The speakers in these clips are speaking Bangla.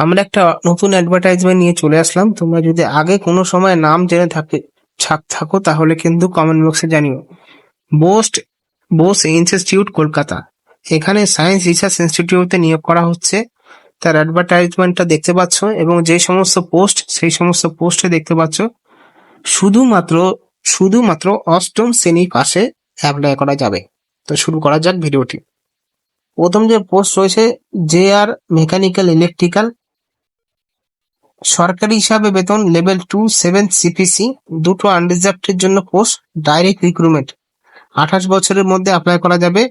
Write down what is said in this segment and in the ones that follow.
আমরা একটা নতুন অ্যাডভার্টাইজমেন্ট নিয়ে চলে আসলাম। তোমরা যদি আগে কোনো সময় নাম জেনে থাকে থাক- থাকো, তাহলে কিন্তু কমেন্ট বক্সে জানিও। বোস্ট বোস ইনস্টিটিউট কলকাতা এখানে সায়েন্স রিসার্চ ইনস্টিটিউটে নিয়োগ করা হচ্ছে। তার অ্যাডভার্টাইজমেন্টটা দেখতে পাচ্ছ এবং যে সমস্ত পোস্ট সেই সমস্ত পোস্টে দেখতে পাচ্ছ। শুধুমাত্র শুধুমাত্র অষ্টম শ্রেণি পাশে অ্যাপ্লাই করা যাবে। তো শুরু করা যাক ভিডিওটি। প্রথম যে পোস্ট রয়েছে জে আর মেকানিক্যাল ইলেকট্রিক্যাল সরকারি হিসাবে বেতন লেভেল টু সেভেন সিপিসি দুটো আনরিজার্ভের জন্য পোস্ট ডাইরেক্ট রিক্রুটমেন্ট আঠাশ বছরের মধ্যে অ্যাপ্লাই করা যাবে।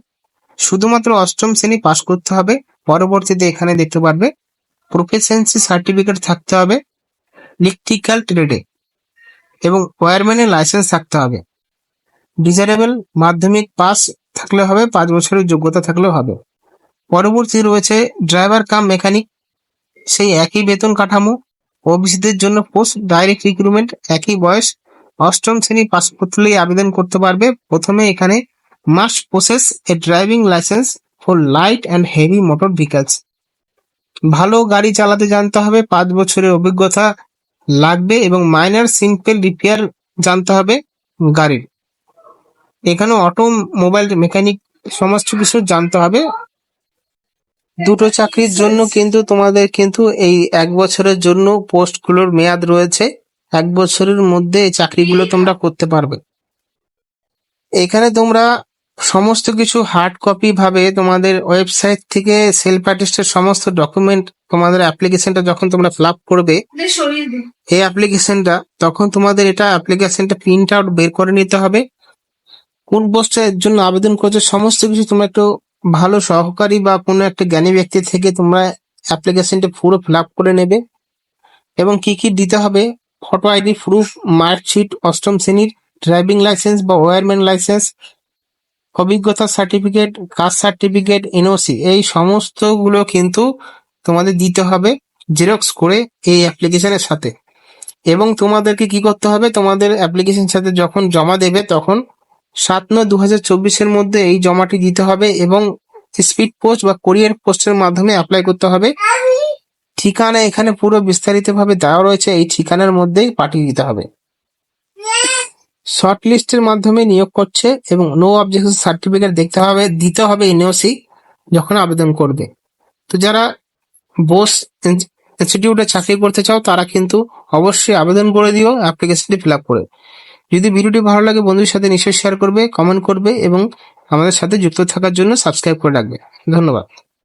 শুধুমাত্র অষ্টম শ্রেণি পাশ করতে হবে। পরবর্তীতে এখানে দেখতে পারবে। প্রফেশনসি সার্টিফিকেট থাকতে হবে। ইলেকট্রিক্যাল ট্রেডে এবং ওয়ারম্যানের লাইসেন্স থাকতে হবে। ডিজারেবল মাধ্যমিক পাস থাকলে হবে, পাঁচ বছরের যোগ্যতা থাকলেও হবে। পরবর্তী রয়েছে ড্রাইভার কাম মেকানিক সেই একই বেতন কাঠামো। ওবিসিদের জন্য পোস্ট ডাইরেক্ট রিক্রুটমেন্ট, একই বয়স, অষ্টম শ্রেণি পাস করলেই আবেদন করতে পারবে। প্রথমে এখানে must process a driving licence for light and heavy motor vehicles ভালো গাড়ি চালাতে জানতে হবে, পাঁচ বছরের অভিজ্ঞতা লাগবে এবং মাইনার সিম্পল রিপেয়ার জানতে হবে গাড়ির। এখানে অটো মোবাইল মেকানিক সমস্ত কিছু জানতে হবে। দুটো চাকরির জন্য কিন্তু তোমাদের কিন্তু এই এক বছরের জন্য পোস্টগুলোর মেয়াদ রয়েছে। এক বছরের মধ্যে এই চাকরিগুলো তোমরা করতে পারবে। এখানে তোমরা সমস্ত কিছু হার্ড কপি ভাবে তোমাদের ওয়েবসাইট থেকে সেলফ অ্যাটেস্টের সমস্ত ডকুমেন্ট তোমাদের অ্যাপ্লিকেশনটা যখন তোমরা ফিল আপ করবে এই অ্যাপ্লিকেশনটা তখন তোমাদের এটা অ্যাপ্লিকেশনটা প্রিন্ট আউট বের করে নিতে হবে। কোন পোস্টের জন্য আবেদন করছ সমস্ত কিছু তোমরা একটু ভালো সহকারী বা কোনো একটা জ্ঞানী ব্যক্তি থেকে তোমরা অ্যাপ্লিকেশনটা পুরো ফিল আপ করে নেবে। এবং কি কি দিতে হবে? ফটো আইডি প্রুফ মার্কশিট অষ্টম শ্রেণির ড্রাইভিং লাইসেন্স বা ওয়ারম্যান লাইসেন্স অভিজ্ঞতা সার্টিফিকেট কাস্ট সার্টিফিকেট এনওসি এই সমস্তগুলো কিন্তু তোমাদের দিতে হবে জেরক্স করে এই অ্যাপ্লিকেশনের সাথে। এবং তোমাদেরকে কি করতে হবে? তোমাদের অ্যাপ্লিকেশন সাথে যখন জমা দেবে তখন সাত নয় দু হাজার চব্বিশের মধ্যে এই জমাটি দিতে হবে এবং স্পিড পোস্ট বা কোরিয়ার পোস্টের মাধ্যমে অ্যাপ্লাই করতে হবে। ঠিকানা এখানে পুরো বিস্তারিতভাবে দেওয়া রয়েছে, এই ঠিকানার মধ্যেই পাঠিয়ে দিতে হবে। শর্ট লিস্টের মাধ্যমে নিয়োগ করছে এবং নো অবজেকশন সার্টিফিকেট দেখতে হবে, দিতে হবে এনওসি যখন আবেদন করবে। তো যারা বোস ইনস্টিটিউটে চাকরি করতে চাও, তারা কিন্তু অবশ্যই আবেদন করে দিও অ্যাপ্লিকেশনটি ফিল আপ করে। যদি ভিডিওটি ভালো লাগে বন্ধুর সাথে নিশ্চয়ই শেয়ার করবে কমেন্ট করবে এবং আমাদের সাথে যুক্ত থাকার জন্য সাবস্ক্রাইব করে রাখবে। ধন্যবাদ।